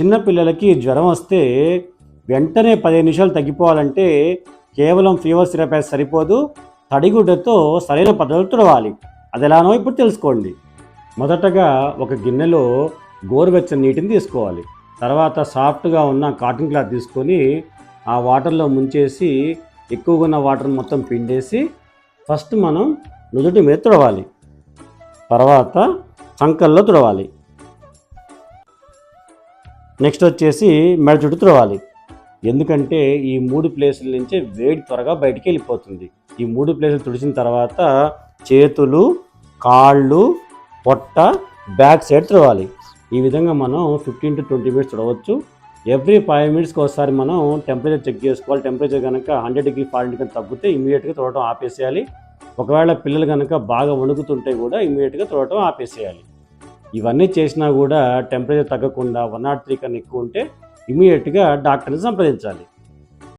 చిన్నపిల్లలకి జ్వరం వస్తే వెంటనే పదిహేను నిమిషాలు తగ్గిపోవాలంటే కేవలం ఫీవర్ సిరప్ సరిపోదు. తడిగుడ్డతో సరైన పద్ధతులు తుడవాలి. అది ఎలానో ఇప్పుడు తెలుసుకోండి. మొదటగా ఒక గిన్నెలో గోరువెచ్చని నీటిని తీసుకోవాలి. తర్వాత సాఫ్ట్గా ఉన్న కాటన్ క్లాత్ తీసుకొని ఆ వాటర్లో ముంచేసి ఎక్కువగా ఉన్న వాటర్ మొత్తం పిండేసి ఫస్ట్ మనం నుదుటి మీద తుడవాలి. తర్వాత సంకల్లో తుడవాలి. నెక్స్ట్ వచ్చేసి మెడ చుట్టూ త్రోవాలి ఎందుకంటే ఈ మూడు ప్లేసుల నుంచే వేడి త్వరగా బయటికి వెళ్ళిపోతుంది. ఈ మూడు ప్లేసులు తుడిచిన తర్వాత చేతులు కాళ్ళు పొట్ట బ్యాక్ సైడ్ త్రోవాలి ఈ విధంగా మనం ఫిఫ్టీన్ టు ట్వంటీ మినిట్స్ తుడవచ్చు. ఎవ్రీ ఫైవ్ మినిట్స్కి ఒకసారి మనం టెంపరేచర్ చెక్ చేసుకోవాలి. టెంపరేచర్ కనుక హండ్రెడ్ డిగ్రీ ఫారెన్ కనుక తగ్గితే ఇమీడియట్గా చూడటం ఆపేసేయాలి. ఒకవేళ పిల్లలు కనుక బాగా వణుకుతుంటే కూడా ఇమీడియట్గా తుడవటం ఆపేసేయాలి. ఇవన్నీ చేసినా కూడా టెంపరేచర్ తగ్గకుండా వన్ నాట్ త్రీ కన్నా ఎక్కువ ఉంటే ఇమీడియట్గా డాక్టర్ని సంప్రదించాలి.